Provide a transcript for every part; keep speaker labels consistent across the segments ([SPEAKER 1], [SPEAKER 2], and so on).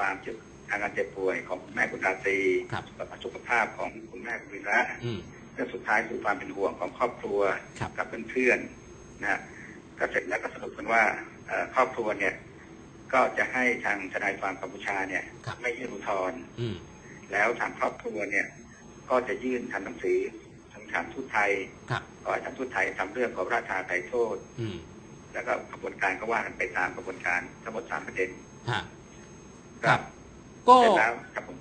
[SPEAKER 1] ความเจ็บอาการเจ็บป่วยของคุณแม่คุณราตรี
[SPEAKER 2] ครับ
[SPEAKER 1] สุขภาพของคุณแม่คุณวีระ
[SPEAKER 2] อืม
[SPEAKER 1] เรื่องสุดท้ายคือความเป็นห่วงของครอบครัว
[SPEAKER 2] ครับ
[SPEAKER 1] กับเพื่อนๆนะฮะก็เสร็จแล้วก็สรุปกันว่าเอ่อครอบครัวเนี่ย ก็จะให้ทางทนายความกัมพูชาเนี่ย
[SPEAKER 2] ครับ
[SPEAKER 1] ไม่ยื่นอุทธรณ์
[SPEAKER 2] อืม
[SPEAKER 1] แล้วทางครอบครัวเนี่ย ก็จะยื่นทำหนังสือทางทางทูตไทย
[SPEAKER 2] ครับ
[SPEAKER 1] ขอให้ทางทูตไทยทำเรื่องขอพระราชทานไถ่โทษ
[SPEAKER 2] อืม
[SPEAKER 1] แล้วก็กระบวนการก็ว่ากันไปตามกระบวนการทั้งหมดสามประเด็น
[SPEAKER 2] ฮะ ครับ ก็
[SPEAKER 1] เสร็จแล้วครับผม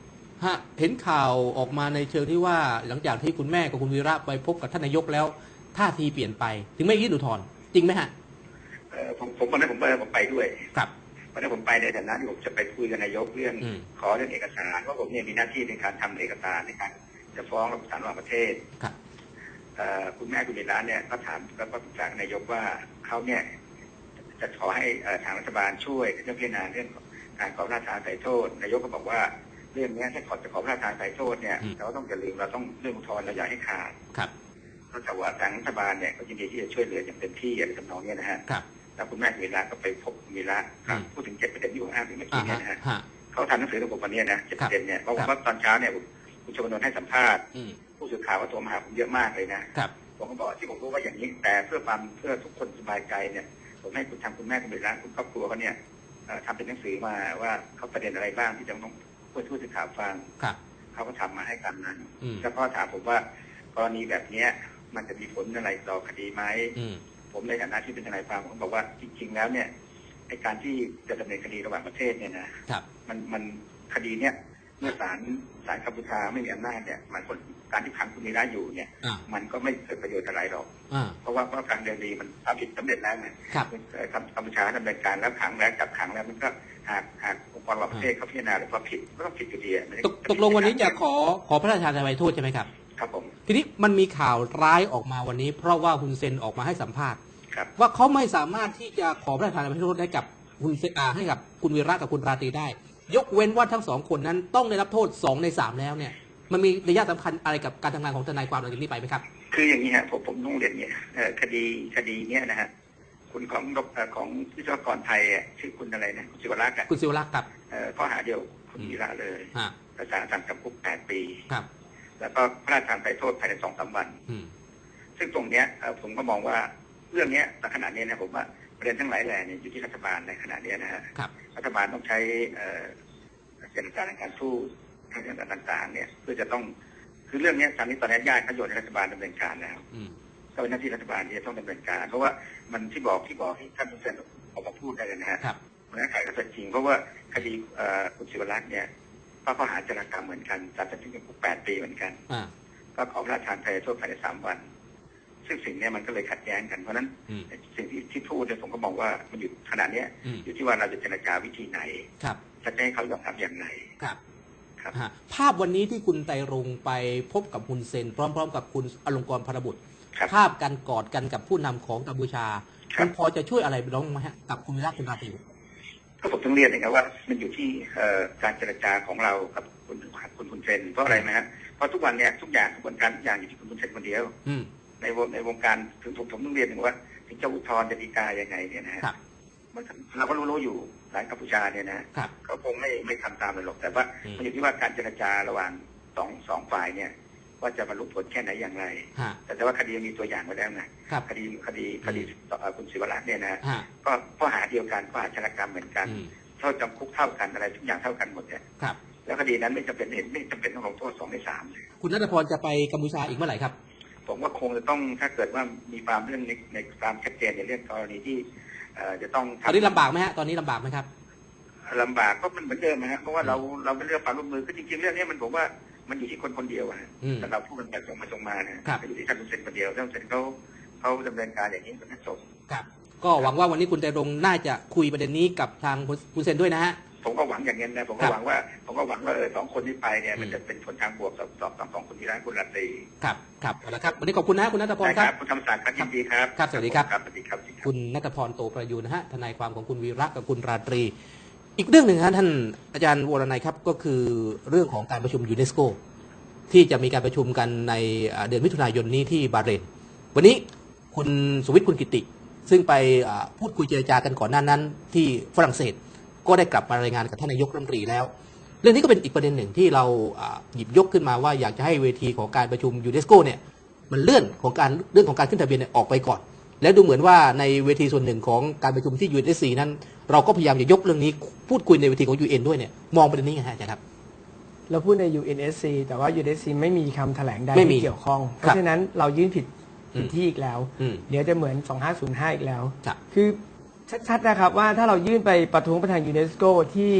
[SPEAKER 2] ฮะเห็นข่าวออกมาในเชิงที่ว่าหลังจากที่คุณแม่กับคุณวีระไปพบกับท่านนายกแล้ว ท่าทีเปลี่ยนไป ถึงไม่ยื่นอุทธรณ์จริงไหมฮะ
[SPEAKER 1] เอ่อผมผมวันนั้นผมไปผมไปด้วย
[SPEAKER 2] ครับ
[SPEAKER 1] วันนั้นผมไปในฐานะที่ผมจะไปคุยกับนายกเรื่อง
[SPEAKER 2] อืม
[SPEAKER 1] ขอเรื่องเอกสารว่าผมเนี่ยมีหน้าที่ในการทำเอกสารในการจะฟ้องระบบสารระหว่างประเทศ
[SPEAKER 2] ครับ
[SPEAKER 1] เอ่อคุณแม่คุณวีระเนี่ยก็ถามก็ปรึกษากับนายกว่าเขาเนี่ยจะขอให้เอ่อทางรัฐบาลช่วยเรื่องพิจารณาเรื่องของ การขอพระราชทานไถ่โทษนายกก็บอกว่าเรื่องเนี้ยถ้าขอจะขอพระราชทานไถ่โทษเนี่ย
[SPEAKER 2] อืม
[SPEAKER 1] เราต้องอย่าลืมเราต้องเรื่องอุทธรณ์เราอย่าให้ขาด
[SPEAKER 2] ครับ
[SPEAKER 1] เพราะแต่ว่าทางรัฐบาลเนี่ยก็ยินดีที่จะช่วยเหลืออย่างเต็มที่อะไรทำนองเนี้ยนะฮะ
[SPEAKER 2] ครับ
[SPEAKER 1] แล้วคุณแม่คุณวีระก็ไปพบคุณวีระครับ
[SPEAKER 2] อืม
[SPEAKER 1] พูดถึงเจ็ดประเด็นที่ผมอ้างถึงเมื่อ
[SPEAKER 2] อ่า
[SPEAKER 1] กี้เนี่
[SPEAKER 2] ฮะ
[SPEAKER 1] ยนะฮะ
[SPEAKER 2] ฮะ
[SPEAKER 1] เขาทำหนังสือถึงผมวันเนี้ยนะเจ็ดประเด็นเนี่ยเพราะ
[SPEAKER 2] ครับ
[SPEAKER 1] ว่าตอนเช้าเนี่ยคุณชวนนท์ให้สัมภาษณ์
[SPEAKER 2] อืม
[SPEAKER 1] ผู้สื่อข่าวก็โทรมาหาผมเยอะมากเลยนะ
[SPEAKER 2] ครับ
[SPEAKER 1] ผมก็บอกที่ผมรู้ว่าอย่างนี้แต่เพื่อความเพื่อทุกคนสบายใจเนี่ยผมให้คุณทางคุณแม่คุณวีระคุณครอบครัวเขาเนี่ยเอ่อ ทำเป็นหนังสือมาว่าเขาประเด็นอะไรบ้างที่จะต้องพูดผู้สื่อข่าวฟัง
[SPEAKER 2] ครับ
[SPEAKER 1] เขาก็ทำมาให้กันนั้น
[SPEAKER 2] อืม
[SPEAKER 1] แล้วก็ถามผมว่ากรณีแบบเนี้ย มันจะมีผลอะไรต่อคดีไหม
[SPEAKER 2] อืม
[SPEAKER 1] ผมในฐานะที่เป็นทนายความผมบอกว่าจริง ๆ แล้วเนี่ยไอการที่จะดำเนินคดีระหว่างประเทศเนี่ยนะครับมันมันคดีเนี่ยเมื่อศาลศาลกัมพูชาไม่มีอำนาจเนี่ยมันคน การที่ขังคุณวีระอยู่เนี่ย
[SPEAKER 2] อ่า
[SPEAKER 1] มันก็ไม่เกิดประโยชน์อะไรหรอก
[SPEAKER 2] อ่า
[SPEAKER 1] เพราะว่าเพราะการเดินคดีมันทำผิดสำเร็จแล้วไง
[SPEAKER 2] ครับ
[SPEAKER 1] เอ่อกัมกัมพูชาดำเนินการแล้วขังแล้วจับขังแล้วมันก็หากหากองค์กรระหว่างประเทศเขาพิจารณาหรือว่าผิดก็ต้องผิดอยู่ดีอะมัน
[SPEAKER 2] ตกตกลงวันนี้จะขอขอพระราชทานอภัยโทษใช่ไหมครับ
[SPEAKER 1] ครับผม
[SPEAKER 2] ทีนี้มันมีข่าวร้ายออกมาวันนี้ เพราะว่าคุณเซนออกมาให้สัมภาษณ์
[SPEAKER 1] ครับ
[SPEAKER 2] ว่าเขาไม่สามารถที่จะขอพระราชทานอภัยโทษได้กับคุณเซอาให้กับคุณวีระกับคุณราตรีได้ ยกเว้นว่าทั้งสองคนนั้นต้องได้รับโทษสองในสามแล้วเนี่ย มันมีนัยสำคัญอะไรกับการทำงานของทนายความหลังจากนี้ไปไหมครับ
[SPEAKER 1] คืออย่างนี้ฮะผมผมต้องเรียนเนี่ยเอ่อคดีคดีเนี้ยนะฮะคุณของดเอ่อของวิศวกรไทยอะชื่อคุณอะไรนะคุณศิวรักษ์อะ
[SPEAKER 2] คุณศิวรักษ์ครับ
[SPEAKER 1] เอ่อข้อหาเดียวคุณ
[SPEAKER 2] อืม
[SPEAKER 1] วีระเลย
[SPEAKER 2] ฮะ
[SPEAKER 1] ประสารสั่งจำคุกแปดปี
[SPEAKER 2] ครับ
[SPEAKER 1] แล้วก็พระราชทานไปโทษภายในสองสามวัน
[SPEAKER 2] อืม
[SPEAKER 1] ซึ่งตรงเนี้ยเอ่อผมก็มองว่าเรื่องเนี้ยในขณะนี้นะผมว่าประเด็นทั้งหลายแหล่เนี่ยอยู่ที่รัฐบาลในขณะเนี้ยนะฮะ
[SPEAKER 2] ครับ
[SPEAKER 1] รัฐบาลต้องใช้เอ่อเจรจาในการทูต ทางการต่างๆ เนี่ยเพื่อจะต้องคือเรื่องเนี้ยตอนนี้ตอนนี้ญาติเขาโยนให้รัฐบาลดำเนินการแล้ว
[SPEAKER 2] อืม
[SPEAKER 1] ก็เป็นหน้าที่รัฐบาลที่จะต้องดำเนินการ เพราะว่ามันที่บอกที่บอกที่ท่านผู้เซ็นออกมาพูดได้เลยนะฮะ
[SPEAKER 2] ครับ
[SPEAKER 1] มันน่าขายกระเป็นจริง เพราะว่าคดีเอ่อคุณศิวรักษ์เนี่ยก็ข้อหาจารกรรมเหมือนกันตัดสินจำคุกแปดปีเหมือนกัน
[SPEAKER 2] อ่า
[SPEAKER 1] ก็ขอพระราชทานภัยโทษภายในสามวัน ซึ่งสิ่งเนี้ยมันก็เลยขัดแย้งกันเพราะฉะนั้น
[SPEAKER 2] อืม
[SPEAKER 1] สิ่งที่ที่พูดเนี่ยผมก็มองว่ามันอยู่ขนาดเนี้ย
[SPEAKER 2] อืม
[SPEAKER 1] อยู่ที่ว่าเราจะเจรจาวิธีไหน
[SPEAKER 2] ครับ
[SPEAKER 1] จะให้เขายอมรับอย่างไร
[SPEAKER 2] ครับ
[SPEAKER 1] ครับ
[SPEAKER 2] ฮะภาพวันนี้ที่คุณไตรรงค์ไปพบกับคุณเซน พร้อม ๆ กับคุณอลงกรณ์พรบุตร
[SPEAKER 1] ครับ
[SPEAKER 2] ภาพการกอดกันกับผู้นำของกัมพูชา
[SPEAKER 1] ครับ
[SPEAKER 2] มันพอจะช่วยอะไรน้องไหมฮะกับคุณวิระคุณราตรี
[SPEAKER 1] ก็ผมต้องเรียนนะครับว่ามันอยู่ที่เอ่อการเจรจาของเรากับคุณคุณคุณเซนเพราะอะไรไหมฮะเพราะทุกวันเนี่ยทุกอย่างกระบวนการทุกอย่างอยู่ที่คุณคุณเซนคนเดียว
[SPEAKER 2] อืม
[SPEAKER 1] ในวงในวงการถึงผมผมต้องเรียนถึงว่าถึงจะอุทธรณ์จะฎีกายังไงเนี่ยนะฮะ
[SPEAKER 2] ครับ
[SPEAKER 1] มันเราก็รู้ๆอยู่ หลายกัมพูชาเนี่ยนะครับเขาคงไม่ไม่ทำตามเลยหรอกแต่ว่า
[SPEAKER 2] อืม
[SPEAKER 1] มันอยู่ที่ว่าการเจรจาระหว่างสองสองฝ่ายเนี่ย ว่าจะบรรลุผลแค่ไหนอย่างไร
[SPEAKER 2] ฮะ
[SPEAKER 1] แต่แต่ว่าคดีมีตัวอย่างไว้แล้วนะครับคดีคดีคดีต่อเอ่อคุณศิวรักษ์เนี่ยนะ
[SPEAKER 2] ฮะ
[SPEAKER 1] ก็ข้อหาเดียวกันข้อหาชนกรรมเหมือนกัน
[SPEAKER 2] อืม
[SPEAKER 1] เท่าจำคุกเท่ากันอะไรทุกอย่างเท่ากันหมดเนี่ย
[SPEAKER 2] ครับ
[SPEAKER 1] แล้วคดีนั้นไม่จำเป็นเห็นไม่จำเป็นต้องลงโทษสองในสามเลย
[SPEAKER 2] คุณนัทพรจะไปกัมพูชาอีกเมื่อไหร่ครับ
[SPEAKER 1] ผมว่าคงจะต้องถ้าเกิดว่ามีความเรื่องในในความชัดเจนในเรื่องกรณีที่เอ่อ จะต้อง
[SPEAKER 2] ตอนนี้ลำบากไหมฮะตอนนี้ลำบากไหมครับ
[SPEAKER 1] ลำบากก็มันเหมือนเดิมนะฮะเพราะว่าเราเราไม่เลือกความร่วมมือคือจริงๆเรื่องนี้มันผมว่ามันอยู่ที่คนคนเดียวอะฮะ
[SPEAKER 2] อืม
[SPEAKER 1] แต่เราพูดกันแบบตรงมาตรงมานะครับอยู่ที่ท่านคุณเซนคนเดียวท่านคุณเซนเขาเขาดำเนินการอย่างนี้มันก็จบ
[SPEAKER 2] ครับ ก็หวังว่าวันนี้คุณไตรรงค์น่าจะคุยประเด็นนี้กับทางคุณคุณเซนด้วยนะฮะ
[SPEAKER 1] ผมก็หวังอย่างนี้นะผม
[SPEAKER 2] ครั
[SPEAKER 1] ก็
[SPEAKER 2] บ
[SPEAKER 1] หวังว่า ผมก็หวังว่าเออสองคนที่ไปเนี่ยมัน
[SPEAKER 2] อืม
[SPEAKER 1] จะเป็นผลทางบวกสำหรับสองสองคนที่ร้านคุณรัตรี
[SPEAKER 2] ครับครับเอาละครับวันนี้ขอบคุณนะคุณนัทพร
[SPEAKER 1] ได้
[SPEAKER 2] ค
[SPEAKER 1] ค
[SPEAKER 2] รั
[SPEAKER 1] รับบคุณธรรมศักดิ์ครับยินดีครับ
[SPEAKER 2] ครับสวัสดีครับ
[SPEAKER 1] ครับสวัสดีครับสวัสดีครับ
[SPEAKER 2] คุณนัทพรโตประยูนนะฮะทนายความของคุณวีระกับคุณราตรี อีกเรื่องหนึ่งฮะท่านอาจารย์วรนัยครับก็คือเรื่องของการประชุมยูเนสโกที่จะมีการประชุมกันในเอ่อเดือนมิถุนายนนี้ที่บาห์เรนวันนี้คุณสุวิทย์คุณกิติ ซึ่งไปอ่าพูดคุยเจรจากันก่อนหน้านั้นที่ฝรั่งเศส ก็ได้กลับมารายงานกับท่านนายกรัฐมนตรีแล้ว เรื่องนี้ก็เป็นอีกประเด็นหนึ่งที่เราอ่าหยิบยกขึ้นมาว่าอยากจะให้เวทีของการประชุมยูเนสโกเนี่ยมันเลื่อนของการเรื่องของการขึ้นทะเบียนเนี่ยออกไปก่อน และดูเหมือนว่าในเวทีส่วนหนึ่งของการประชุมที่ UNSC นั้น เราก็พยายามจะยกเรื่องนี้พูดคุยในเวทีของ UN ด้วยเนี่ยมองประเด็นนี้ไงฮะอาจารย์ครับ
[SPEAKER 3] เราพูดใน UNSC แต่ว่า UNSC ไม่มีคำแถลงใด
[SPEAKER 2] ไม่มี
[SPEAKER 3] ที่เกี่ยวข้อง เพ
[SPEAKER 2] ครับ
[SPEAKER 3] ราะฉะนั้นเรายื่นผิด
[SPEAKER 2] อืม
[SPEAKER 3] ผิดที่อีกแล้ว
[SPEAKER 2] อืม
[SPEAKER 3] เดี๋ยวจะเหมือน 2505 อีกแล้ว
[SPEAKER 2] ครับ
[SPEAKER 3] คือ ชัดๆนะครับว่าถ้าเรายื่นไปประท้วงประธานยูเนสโกที่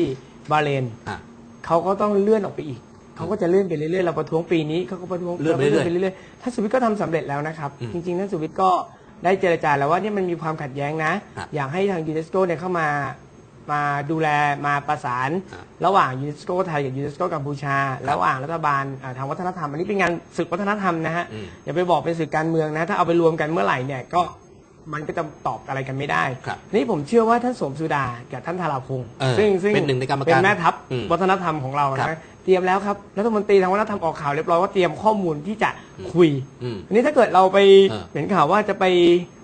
[SPEAKER 3] บาห์เรน
[SPEAKER 2] อะ
[SPEAKER 3] เขาก็ต้องเลื่อนออกไปอีก เขาก็จะเลื่อนไปเรื่อยๆเราประท้วงปีนี้เขาก็ประท้วง
[SPEAKER 2] เลื่อนไปเรื่อยๆ
[SPEAKER 3] ไปเรื่อยๆท่านสุวิทย์ก็ทำสำเร็จแล้วนะครับ
[SPEAKER 2] อืม
[SPEAKER 3] จริงๆท่านสุวิทย์ก็ได้เจรจาแล้วว่าเนี่ยมันมีความขัดแย้งนะ
[SPEAKER 2] ครับ
[SPEAKER 3] อยากให้ทางยูเนสโกเนี่ยเข้ามามาดูแลมาประสาน
[SPEAKER 2] ครับ
[SPEAKER 3] ระหว่างยูเนสโกไทยกับยูเนสโกกัมพูชา ระหว่างรัฐบาลอ่าทางวัฒนธรรม อันนี้เป็นงานศึกวัฒนธรรมนะฮะ
[SPEAKER 2] อืม
[SPEAKER 3] อย่าไปบอกเป็นสื่อการเมืองนะ ถ้าเอาไปรวมกันเมื่อไหร่เนี่ยก็ มันก็จะตอบอะไรกันไม่ได้
[SPEAKER 2] ครับ
[SPEAKER 3] นี่ผมเชื่อว่าท่านสมสุดากับท่านธาราพงศ์
[SPEAKER 2] เออ
[SPEAKER 3] ซึ่งซึ่ง
[SPEAKER 2] เป็นหนึ่งในกรรมการ
[SPEAKER 3] เป็นแม่ทัพ
[SPEAKER 2] อืม
[SPEAKER 3] วัฒนธรรมของเรา
[SPEAKER 2] ครับ
[SPEAKER 3] นะเตรียมแล้วครับรัฐมนตรีทางวัฒนธรรมออกข่าวเรียบร้อยว่าเตรียมข้อมูลที่จะคุย
[SPEAKER 2] อืม
[SPEAKER 3] อันนี้ถ้าเกิดเราไป
[SPEAKER 2] เออ
[SPEAKER 3] เห็นข่าวว่าจะไป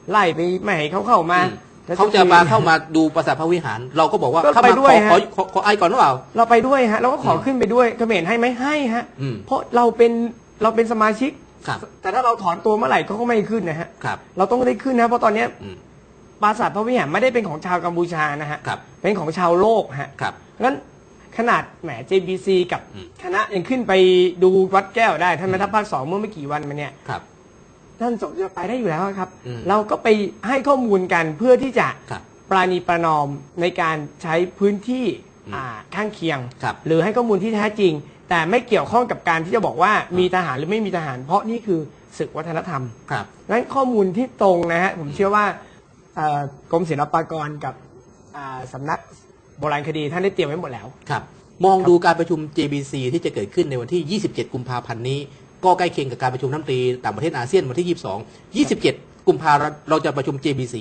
[SPEAKER 3] ไล่ไปไม่ให้เขาเข้ามา
[SPEAKER 2] อืม
[SPEAKER 3] แล้ว
[SPEAKER 2] เขาจะมาเข้ามาดูปราสาทพระวิหาร เราก็บอกว่า
[SPEAKER 3] ก็
[SPEAKER 2] เข้า
[SPEAKER 3] ไป
[SPEAKER 2] มา
[SPEAKER 3] ด้วย
[SPEAKER 2] ขอ
[SPEAKER 3] ฮะ
[SPEAKER 2] ขอขอขอไอก่อนหรือเปล่า
[SPEAKER 3] เราไปด้วยฮะเราก็ขอ
[SPEAKER 2] อืม
[SPEAKER 3] ขึ้นไปด้วยเขมรให้ไหมให้ฮะ
[SPEAKER 2] อืม
[SPEAKER 3] เพราะเราเป็นเราเป็นสมาชิก
[SPEAKER 2] ครับ
[SPEAKER 3] แต่ถ้าเราถอนตัวเมื่อไหร่เขาก็ไม่ขึ้นนะฮะ
[SPEAKER 2] ครับ
[SPEAKER 3] เราต้องได้ขึ้นนะเพราะตอนเนี้ย
[SPEAKER 2] อืม
[SPEAKER 3] ปราสาทพระวิหารไม่ได้เป็นของชาวกัมพูชานะฮะ
[SPEAKER 2] ครับ
[SPEAKER 3] เป็นของชาวโลกฮะ
[SPEAKER 2] ครับ
[SPEAKER 3] งั้นขนาดแหม JBC กับ
[SPEAKER 2] อืม
[SPEAKER 3] คณะยังขึ้นไปดูวัดแก้วได้ท่านแม่ทัพภาคสองเมื่อไม่กี่วันมาเนี่ย
[SPEAKER 2] ครับ
[SPEAKER 3] ท่านสมจะไปได้อยู่แล้วครับ
[SPEAKER 2] อืม
[SPEAKER 3] เราก็ไปให้ข้อมูลกันเพื่อที่จะ
[SPEAKER 2] ครับ
[SPEAKER 3] ปราณีประนอมในการใช้พื้นที่
[SPEAKER 2] อืม
[SPEAKER 3] อ่าข้างเคียง
[SPEAKER 2] ครับ
[SPEAKER 3] หรือให้ข้อมูลที่แท้จริง แต่ไม่เกี่ยวข้องกับการที่จะบอกว่ามีทหารหรือไม่มีทหาร เพราะนี่คือศึกวัฒนธรรม
[SPEAKER 2] ครับ
[SPEAKER 3] งั้นข้อมูลที่ตรงนะฮะผมเชื่อว่าเอ่อกรมศิลปากรกับอ่าสำนักโบราณคดีท่านได้เตรียมไว้หมดแล้ว
[SPEAKER 2] ครับ มองดูการประชุม JBC ที่จะเกิดขึ้นในวันที่ 27 กุมภาพันธ์นี้ ก็ใกล้เคียงกับการประชุมน้ำตรีต่างประเทศอาเซียนวันที่ 22 27 กุมภาพันธ์เราจะประชุม JBC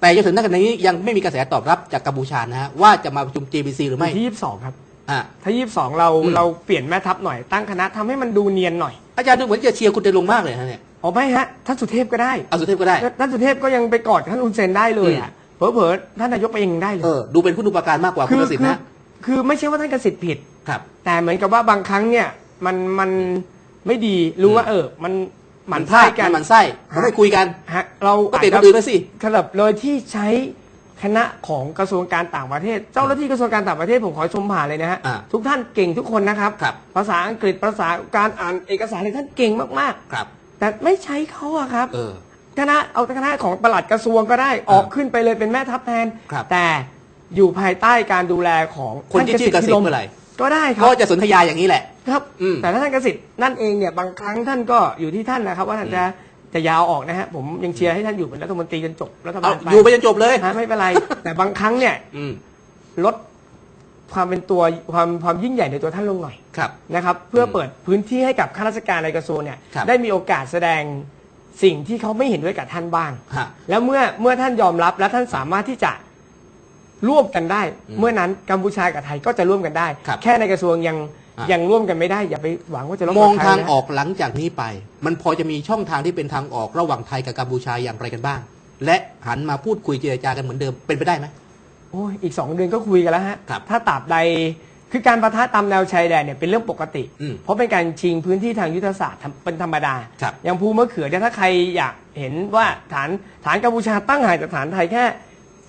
[SPEAKER 2] แต่จนถึงณขณะนี้ยังไม่มีกระแสตอบรับจากกัมพูชานะฮะว่าจะมาประชุม JBC หรือไม่
[SPEAKER 3] ที่ 22 ครับ
[SPEAKER 2] อ่า
[SPEAKER 3] ถ้า22เรา
[SPEAKER 2] อืม
[SPEAKER 3] เราเปลี่ยนแม่ทัพหน่อยตั้งคณะทำให้มันดูเนียนหน่อย
[SPEAKER 2] อาจารย์ดูเหมือนจะเชียร์คุณเตลงมากเลยฮะเนี่ย
[SPEAKER 3] อ๋อไม่ฮะท่านสุเทพก็ได้
[SPEAKER 2] เอาสุเทพก็ได้
[SPEAKER 3] ท่านสุเทพก็ยังไปกอดท่านอุนเซนได้เลยอะเผลอๆท่านนายกไปเองได้เล
[SPEAKER 2] เอยอดูเป็นผู้ดูประการมากกว่าคุ
[SPEAKER 3] คื
[SPEAKER 2] ณ
[SPEAKER 3] อ
[SPEAKER 2] ประสิทธิ์
[SPEAKER 3] คือ
[SPEAKER 2] นะ
[SPEAKER 3] คือไม่ใช่ว่าท่านกสิทธิ์ผิด
[SPEAKER 2] ครับ
[SPEAKER 3] แต่เหมือนกับว่าบางครั้งเนี่ยมันมันไม่ดีรู้ว่าเออมันห
[SPEAKER 2] มั
[SPEAKER 3] มันน
[SPEAKER 2] พลา
[SPEAKER 3] ไส้
[SPEAKER 2] ด
[SPEAKER 3] กัน
[SPEAKER 2] มันไส้มันไม่คุยกัน
[SPEAKER 3] ฮะเรา
[SPEAKER 2] ก็ติด
[SPEAKER 3] อาจ
[SPEAKER 2] คนอื่นมาสิ
[SPEAKER 3] สลับเลยที่ใช้ คณะของกระทรวงการต่างประเทศ เจ้าหน้าที่กระทรวงการต่างประเทศผมขอชมผ่านเลยนะฮะ
[SPEAKER 2] อ่า
[SPEAKER 3] ทุกท่านเก่งทุกคนนะครับ
[SPEAKER 2] ครับ
[SPEAKER 3] ภาษาอังกฤษภาษาการอ่านเอกสารอะไรท่านเก่งมาก
[SPEAKER 2] ครับ
[SPEAKER 3] ๆ แต่ไม่ใช้เขาอะครับ
[SPEAKER 2] เออ
[SPEAKER 3] คณะเอาคณะของปลัดกระทรวงก็ได้ออกขึ้นไปเลยเป็นแม่ทัพแทน
[SPEAKER 2] ครับ
[SPEAKER 3] แต่อยู่ภายใต้การดูแลของ
[SPEAKER 2] คนที่ชื่อกสิทธิ์เมื่อไหร่
[SPEAKER 3] ก็ได้ครั
[SPEAKER 2] ก็จะสนธยาอย่างนี้แหละ
[SPEAKER 3] ครับ
[SPEAKER 2] อืม
[SPEAKER 3] แต่ถ้าท่านกสิทธิ์นั่นเองเนี่ยบางครั้งท่านก็อยู่ที่ท่านนะครับ ว่าท่านจะ จะยาวออกนะฮะผมยังเชียร์ให้ท่านอยู่เป็นรัฐมนตรีจนจบรัฐบา
[SPEAKER 2] เอา
[SPEAKER 3] ลไป
[SPEAKER 2] อยู่ไปจนจบเลย
[SPEAKER 3] ฮะไม่เป็นไร แต่บางครั้งเนี่ย
[SPEAKER 2] อืม
[SPEAKER 3] ลดความเป็นตัวความความยิ่งใหญ่ในตัวท่านลงหน่อย
[SPEAKER 2] ครับ
[SPEAKER 3] นะครับ เพื่อเปิดพื้นที่ให้กับข้าราชการในกระทรวงเนี่ย
[SPEAKER 2] ครับ
[SPEAKER 3] ได้มีโอกาสแสดงสิ่งที่เขาไม่เห็นด้วยกับท่านบ้าง
[SPEAKER 2] ฮะ
[SPEAKER 3] แล้วเมื่อเมื่อท่านยอมรับและท่านสามารถที่จะร่วมกันได้
[SPEAKER 2] อืม
[SPEAKER 3] เมื่อนั้นกัมพูชากับไทยก็จะร่วมกันได้
[SPEAKER 2] ครับ
[SPEAKER 3] แค่ในกระทรวงยัง
[SPEAKER 2] อะ
[SPEAKER 3] ยังร่วมกันไม่ได้อย่าไปหวังว่าจะร่วม
[SPEAKER 2] มอง
[SPEAKER 3] กับใคร
[SPEAKER 2] ทาง
[SPEAKER 3] นะ
[SPEAKER 2] ออกหลังจากนี้ไป มันพอจะมีช่องทางที่เป็นทางออกระหว่างไทยกับกัมพูชาอย่างไรกันบ้าง และหันมาพูดคุยเจรจากันเหมือนเดิมเป็นไปได้ไหม
[SPEAKER 3] โอ้ยอีกสองเดือนก็คุยกันแล้วฮะ
[SPEAKER 2] ครับ
[SPEAKER 3] ถ้าตราบใดคือการประทะตามแนวชายแดนเนี่ยเป็นเรื่องปกติ
[SPEAKER 2] อืม
[SPEAKER 3] เพราะเป็นการชิงพื้นที่ทางยุทธศาสตร์ทำเป็นธรรมดา
[SPEAKER 2] ครับ
[SPEAKER 3] อย่างภูมะเขือเนี่ยถ้าใครอยากเห็นว่าฐานฐานกัมพูชาตั้งห่างจากฐานไทยแค่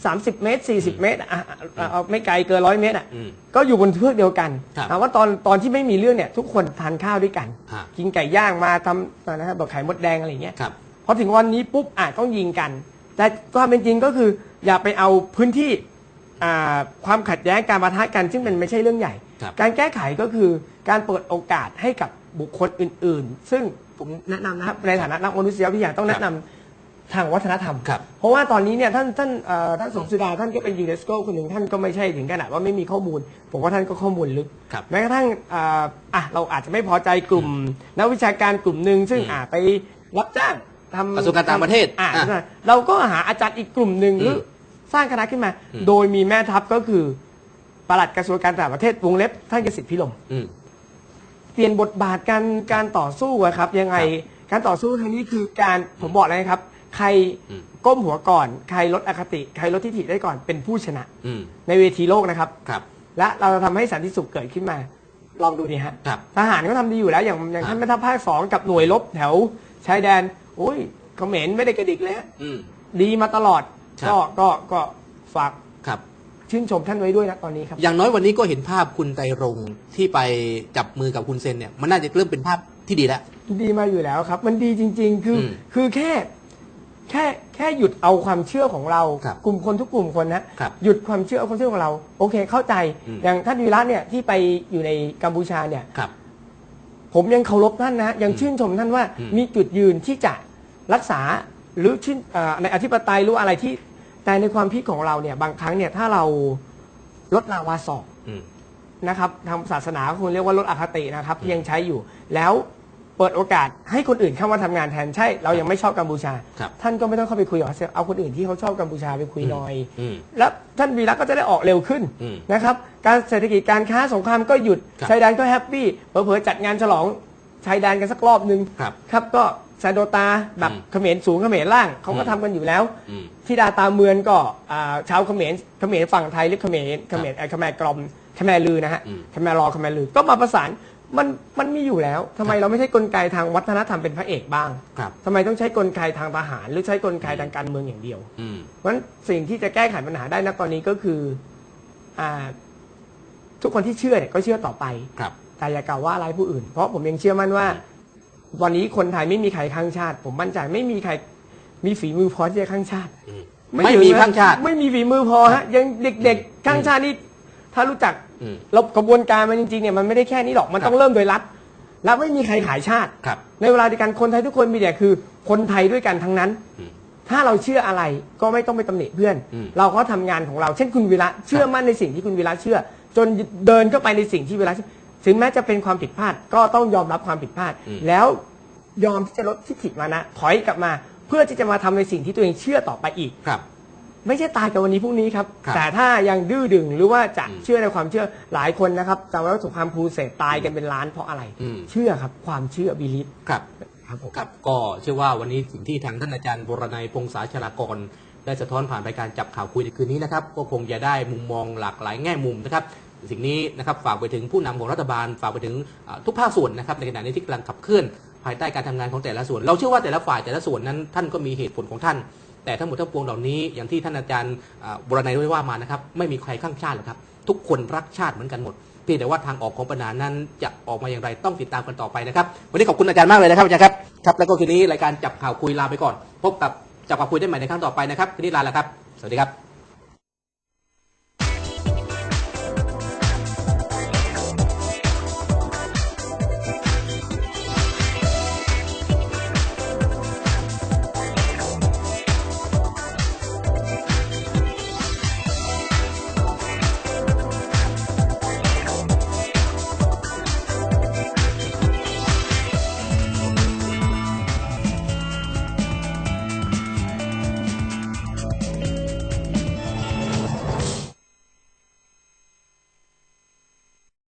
[SPEAKER 3] 30 เมตร 40 เมตรอะอะอะเอาไม่ไกลเกินร้อยเมตรอะ
[SPEAKER 2] อืม
[SPEAKER 3] ก็อยู่บนเทือกเดียวกัน
[SPEAKER 2] ครับ
[SPEAKER 3] ถามว่าตอนตอนที่ไม่มีเรื่องเนี่ยทุกคนทานข้าวด้วยกัน
[SPEAKER 2] ฮะ
[SPEAKER 3] กินไก่ย่างมาทำนะฮะบอกไข่มดแดงอะไรอย่างเงี้ย
[SPEAKER 2] ครับ
[SPEAKER 3] พอถึงวันนี้ปุ๊บอาจต้องยิงกัน แต่ความเป็นจริงก็คืออย่าไปเอาพื้นที่อ่าความขัดแย้งการประทะกัน ซึ่งมันไม่ใช่เรื่องใหญ่
[SPEAKER 2] ครับ
[SPEAKER 3] การแก้ไขก็คือการเปิดโอกาสให้กับบุคคลอื่น ๆ ซึ่งผมแนะนำนะครับในฐานะนักมนุษยวิทยาต้องแนะนำ ทางวัฒนธรรม
[SPEAKER 2] ครับ
[SPEAKER 3] เพราะว่าตอนนี้เนี่ยท่านท่านเอ่อท่านสมสุดาท่านก็เป็นยูเนสโกคนหนึ่งท่านก็ไม่ใช่ถึงขนาดว่าไม่มีข้อมูล ผมว่าท่านก็ข้อมูลลึก
[SPEAKER 2] ครับ
[SPEAKER 3] แม้กระทั่งอ่าอะเราอาจจะไม่พอใจกลุ่มนักวิชาการกลุ่มหนึ่งซึ่ง
[SPEAKER 2] อืม
[SPEAKER 3] อ่าไปรับจ้างทำ
[SPEAKER 2] กระทรวงการต่างประเทศ
[SPEAKER 3] อ่า
[SPEAKER 2] อะ
[SPEAKER 3] เราก็หาอาจารย์อีกกลุ่มหนึ่งหรืออ
[SPEAKER 2] ม
[SPEAKER 3] สร้างคณะขึ้นมา
[SPEAKER 2] อืม
[SPEAKER 3] โดยมีแม่ทัพก็คือปลัดกระทรวงการต่างประเทศวงเล็บท่านกสิทธิ์พิลม
[SPEAKER 2] อืม
[SPEAKER 3] เปลี่ยนบทบาทการการต่อสู้อะครับยังไง
[SPEAKER 2] ครับ
[SPEAKER 3] การต่อสู้ครั้งนี้คือการผมบอกเลยนะครับ ใคร
[SPEAKER 2] อืม
[SPEAKER 3] ก้มหัวก่อน ใครลดอคติ ใครลดทิฐิได้ก่อนเป็นผู้ชนะ
[SPEAKER 2] อืม
[SPEAKER 3] ในเวทีโลกนะครับ
[SPEAKER 2] ครับ
[SPEAKER 3] และเราจะทำให้สันติสุขเกิดขึ้นมา ลองดูดิฮะ
[SPEAKER 2] ครับ
[SPEAKER 3] ทหารก็ทำดีอยู่แล้วอย่างอย่าง
[SPEAKER 2] ครับ
[SPEAKER 3] ท่านแม่ทัพภาคสองกับหน่วยรบแถวชายแดนโอ้ยเขมรไม่ได้กระดิกเลยฮะ
[SPEAKER 2] อืม
[SPEAKER 3] ดีมาตลอด
[SPEAKER 2] ครับ
[SPEAKER 3] ก็ก็ก็ฝาก
[SPEAKER 2] ครับ
[SPEAKER 3] ชื่นชมท่านไว้ด้วยนะตอนนี้ครับ
[SPEAKER 2] อย่างน้อยวันนี้ก็เห็นภาพคุณไตรรงค์ที่ไปจับมือกับคุณเซนเนี่ย มันน่าจะเริ่มเป็นภาพที่ดีแล้ว
[SPEAKER 3] ดีมาอยู่แล้วครับ มันดีจริง ๆ คืออ
[SPEAKER 2] ม
[SPEAKER 3] คือแค่ แค่แค่หยุดเอาความเชื่อของเรา
[SPEAKER 2] ครับ
[SPEAKER 3] กลุ่มคนทุกกลุ่มคนนะครับหยุดความเชื่อเอาความเชื่อของเรา โอเค เข้าใจ
[SPEAKER 2] อืม
[SPEAKER 3] อย่างท่านวีระเนี่ยที่ไปอยู่ในกัมพูชาเนี่ย
[SPEAKER 2] ครับ
[SPEAKER 3] ผมยังเคารพท่านนะยัง
[SPEAKER 2] อืม
[SPEAKER 3] ชื่นชมท่านว่า
[SPEAKER 2] อืม
[SPEAKER 3] มีจุดยืนที่จะรักษาหรือชื่นเอ่อในอธิปไตยหรืออะไรที่ แต่ในความคิดของเราเนี่ยบางครั้งเนี่ยถ้าเราลดลาวาสอก
[SPEAKER 2] อืม
[SPEAKER 3] นะครับทางศาสนาคุณเรียกว่าลดอคตินะครับที่ยังใช้อยู่ แล้ว เปิดโอกาสให้คนอื่นเข้ามาทำงานแทนใช่ เรายังไม่ชอบกัมพูชา
[SPEAKER 2] ครับ
[SPEAKER 3] ท่านก็ไม่ต้องเข้าไปคุยกับเขาเอาคนอื่นที่เขาชอบกัมพูชาไปคุยหน่อย
[SPEAKER 2] อืม
[SPEAKER 3] แล้วท่านวีระก็จะได้ออกเร็วขึ้น
[SPEAKER 2] อืม
[SPEAKER 3] นะครับ การเศรษฐกิจการค้าสงครามก็หยุด
[SPEAKER 2] ครับ
[SPEAKER 3] ชายแดนก็แฮปปี้เผลอๆจัดงานฉลองชายแดนกันสักรอบหนึ่ง
[SPEAKER 2] ครับ
[SPEAKER 3] ครับก็ซาโดตาแบบ
[SPEAKER 2] อืม
[SPEAKER 3] เขมรสูงเขมรล่างเขาก็
[SPEAKER 2] อืม
[SPEAKER 3] ทำกันอยู่แล้ว
[SPEAKER 2] อืม
[SPEAKER 3] ที่ดาตาเมืองก็อ่าชาวเขมรเขมรฝั่งไทยหรือเขมรเขมรเอ่อเขมรกรอมเขมรลือนะฮะ
[SPEAKER 2] อืม
[SPEAKER 3] เขมรรอเขมรลือก็มาประสาน มันมันมีอยู่แล้วทำไม
[SPEAKER 2] ครับ
[SPEAKER 3] เราไม่ใช่กลไกทางวัฒนธรรมเป็นพระเอกบ้าง
[SPEAKER 2] ครับ
[SPEAKER 3] ทำไมต้องใช้กลไกทางทหาร หรือใช้กลไกทางการเมืองอย่างเดียว
[SPEAKER 2] อืม
[SPEAKER 3] เพราะฉะนั้นสิ่งที่จะแก้ไขปัญหาได้นะตอนนี้ก็คืออ่าทุกคนที่เชื่อเนี่ยก็เชื่อต่อไป
[SPEAKER 2] ครับ
[SPEAKER 3] แต่อย่ากล่าวว่าอะไรายผู้อื่น เพราะผมยังเชื่อมั่นว่า วันนี้คนไทยไม่มีใครข้างชาติ ผมมั่นใจไม่มีใครมีฝีมือพอที่จะข้างชาติ
[SPEAKER 2] อืม
[SPEAKER 3] ไม่
[SPEAKER 2] ไม่
[SPEAKER 3] ถึง
[SPEAKER 2] มี
[SPEAKER 3] นะ
[SPEAKER 2] ข้างชาติ
[SPEAKER 3] ไม่มีฝีมือพอฮะยังเด็กๆข้างชาตินี่ถ้ารู้จัก
[SPEAKER 2] อืม
[SPEAKER 3] เรากระบวนการมันจริงๆเนี่ยมันไม่ได้แค่นี้หรอกมัน
[SPEAKER 2] ครับ
[SPEAKER 3] ต้องเริ่มโดยรัฐและไม่มีใครขายชาติ
[SPEAKER 2] ครับ
[SPEAKER 3] ในเวลาเดียวกันคนไทยทุกคนมีแต่คือคนไทยด้วยกันทั้งนั้น
[SPEAKER 2] อืม
[SPEAKER 3] ถ้าเราเชื่ออะไรก็ไม่ต้องไปตำหนิเพื่อน
[SPEAKER 2] อืม
[SPEAKER 3] เราก็ทำงานของเราเช่นคุณวีระเชื่อมั่นในสิ่งที่คุณวีระเชื่อ จนเดินเข้าไปในสิ่งที่วีระเชื่อถึงแม้จะเป็นความผิดพลาดก็ต้องยอมรับความผิดพลาด
[SPEAKER 2] อืม
[SPEAKER 3] แล้วยอมที่จะลดทิฐิมานะถอยกลับมา เพื่อที่จะมาทำในสิ่งที่ตัวเองเชื่อต่อไปอีก
[SPEAKER 2] ครับ
[SPEAKER 3] ไม่ใช่ตายกับวันนี้พรุ่งนี้ครับ
[SPEAKER 2] ครับ
[SPEAKER 3] แต่ถ้ายังดื้อดึงหรือว่าจะ
[SPEAKER 2] อืม
[SPEAKER 3] เชื่อในความเชื่อหลายคนนะครับจำไว้ว่าสงครามครูเสดตายกันเป็นล้านเพราะอะไร
[SPEAKER 2] อืม
[SPEAKER 3] เชื่อครับความเชื่อบิลิฟ
[SPEAKER 2] ครับ
[SPEAKER 3] ครับผม
[SPEAKER 2] ครับก็เชื่อว่าวันนี้สิ่งที่ทางท่านอาจารย์บรนัยพงษาชลากร ได้สะท้อนผ่านรายการจับข่าวคุยในคืนนี้นะครับก็คงจะได้มุมมองหลากหลายแง่มุมนะครับ สิ่งนี้นะครับฝากไปถึงผู้นำของรัฐบาล ฝากไปถึงอ่าทุกภาคส่วนนะครับในขณะนี้ที่กำลังขับเคลื่อนภายใต้การทำงานของแต่ละส่วน เราเชื่อว่าแต่ละฝ่ายแต่ละส่วนนั้นท่านก็มีเหตุผลของท่าน แต่ทั้งหมดทั้งปวงเหล่านี้อย่างที่ท่านอาจารย์บรนัยได้ว่ามานะครับไม่มีใครข้างชาติหรอกครับ ทุกคนรักชาติเหมือนกันหมดเพียงแต่ว่าทางออกของปัญหานั้นจะออกมาอย่างไรต้องติดตามกันต่อไปนะครับ วันนี้ขอบคุณอาจารย์มากเลยนะครับอาจารย์ครับครับแล้วก็คืนนี้รายการจับข่าวคุยลาไปก่อน พบกับจับข่าวคุยได้ใหม่ในครั้งต่อไปนะครับคืนนี้ลาแล้วครับ สวัสดีครับ